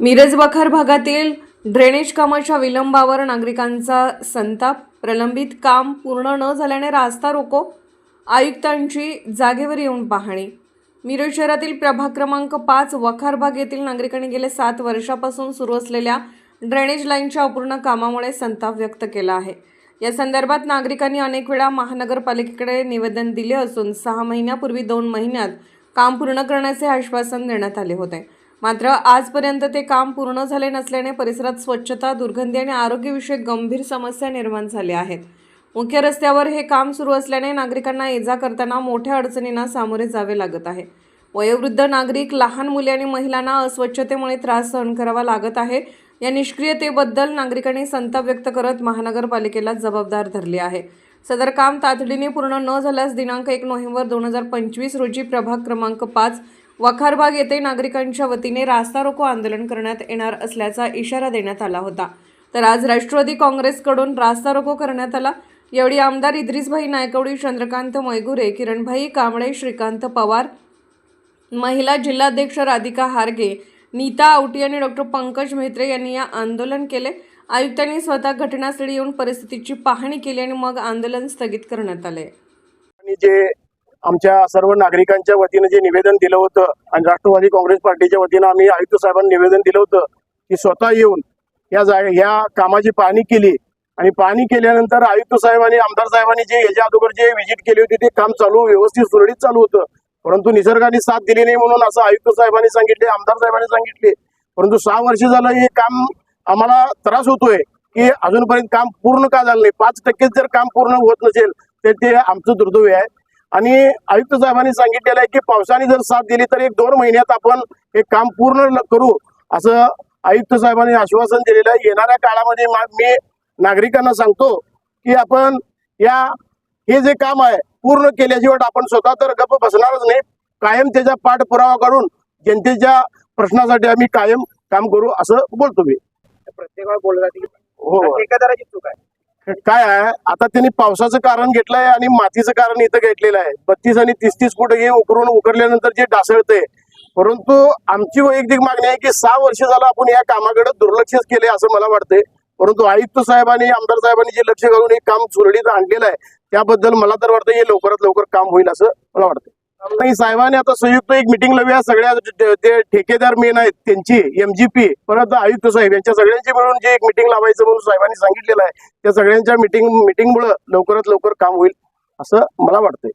मिरज बखार भागातील ड्रेनेज कामाच्या विलंबावर नागरिकांचा संताप. प्रलंबित काम पूर्ण न झाल्याने रास्ता रोको. आयुक्तांची जागेवर येऊन पाहणी. मिरज शहरातील प्रभाग क्रमांक पाच वखार भाग येथील नागरिकांनी गेले सात वर्षापासून सुरू असलेल्या ड्रेनेज लाईनच्या अपूर्ण कामामुळे संताप व्यक्त केला आहे. या संदर्भात नागरिकांनी अनेक वेळा महानगरपालिकेकडे निवेदन दिले असून सहा महिन्यापूर्वी दोन महिन्यात काम पूर्ण करण्याचे आश्वासन देण्यात आले होते. मात्र आजपर्यंत ते काम पूर्ण झाले नसल्याने परिसरात स्वच्छता दुर्गंधी आणि आरोग्यविषयक गंभीर समस्या निर्माण झाल्या आहेत. मुख्य रस्त्यावर हे काम सुरू असल्याने नागरिकांना ये जा करताना मोठ्या अडचणींना सामोरे जावे लागत आहे. वयोवृद्ध नागरिक लहान मुले आणि महिलांना अस्वच्छतेमुळे त्रास सहन करावा लागत आहे. या निष्क्रियतेबद्दल नागरिकांनी संताप व्यक्त करत महानगरपालिकेला जबाबदार धरले आहे. सदर काम तातडीने पूर्ण न झाल्यास दिनांक एक नोव्हेंबर दोन हजार पंचवीस रोजी प्रभाग क्रमांक पाच वखारबाग येथे नागरिकांच्या वतीने रास्ता रोको आंदोलन करण्यात येणार असल्याचा इशारा देण्यात आला होता. तर आज राष्ट्रवादी काँग्रेसकडून रास्ता रोको करण्यात आला. यावेळी आमदार इद्रिसभाई नायकवडी चंद्रकांत मैगुरे किरणभाई कांबळे श्रीकांत पवार महिला जिल्हाध्यक्ष राधिका हारगे नीता आवटी आणि डॉक्टर पंकज म्हेत्रे यांनी या आंदोलन केले. आयुक्तांनी स्वतः घटनास्थळी येऊन परिस्थितीची पाहणी केली आणि मग आंदोलन स्थगित करण्यात आले. जे आमच्या सर्व नागरिकांच्या वतीनं जे निवेदन दिलं होतं आणि राष्ट्रवादी काँग्रेस पार्टीच्या वतीनं आम्ही आयुक्त साहेबांना निवेदन दिलं होतं की स्वतः येऊन या जा या कामाची पाहणी केली. आणि पाहणी केल्यानंतर आयुक्त साहेबांनी आमदार साहेबांनी जे याच्या अगोदर जे व्हिजिट केली होती ते काम चालू व्यवस्थित सुरळीत चालू होतं. परंतु निसर्गाने साथ दिली नाही म्हणून असं आयुक्त साहेबांनी सांगितले आमदार साहेबांनी सांगितले. परंतु सहा वर्ष झालं हे काम आम्हाला त्रास होतोय की अजूनपर्यंत काम पूर्ण का झालं नाही? पाच टक्केच जर काम पूर्ण होत नसेल तर ते आमचं दुर्दैव आहे. आणि आयुक्त साहेबांनी सांगितलेलं आहे की पावसाने जर साथ दिली तर एक दोन महिन्यात आपण हे काम पूर्ण करू असं आयुक्त साहेबांनी आश्वासन दिलेलं आहे. येणाऱ्या काळामध्ये मा- नागरिकांना सांगतो की आपण या हे जे काम आहे पूर्ण केल्याशिवाय आपण स्वतः तर गप्प बसणारच नाही. कायम त्याचा पाठपुरावा करून जनतेच्या प्रश्नासाठी आम्ही कायम काम करू असं बोलतो मी. प्रत्येक वेळा बोलला हो. ठेकेदाराची चूक आहे. काय आहे? आता त्यांनी पावसाचं कारण घेतलंय आणि मातीचं कारण इथं घेतलेलं आहे. बत्तीस आणि तीस तीस फूट हे उकरून उकरल्यानंतर जे डासळते परंतु आमची वैयक्तिक मागणी आहे की सहा वर्ष झालं आपण या कामाकडे दुर्लक्षच केले असं मला वाटतंय. परंतु आयुक्त साहेबांनी आमदार साहेबांनी जे लक्ष घालून हे काम सुरळीत आणलेलं आहे त्याबद्दल मला तर वाटतं हे लवकरात लवकर काम होईल असं मला वाटतं नाही साहेबांनी आता संयुक्त एक मिटिंग लावूया सगळ्या जे- ठेकेदार मेन आहेत त्यांची एमजीपी परत आयुक्त साहेब यांच्या सगळ्यांची मिळून जे एक मिटिंग लावायचं म्हणून साहेबांनी सांगितलेलं आहे त्या सगळ्यांच्या मिटिंग मिटिंगमुळे लवकरात लवकर काम होईल असं मला वाटतंय.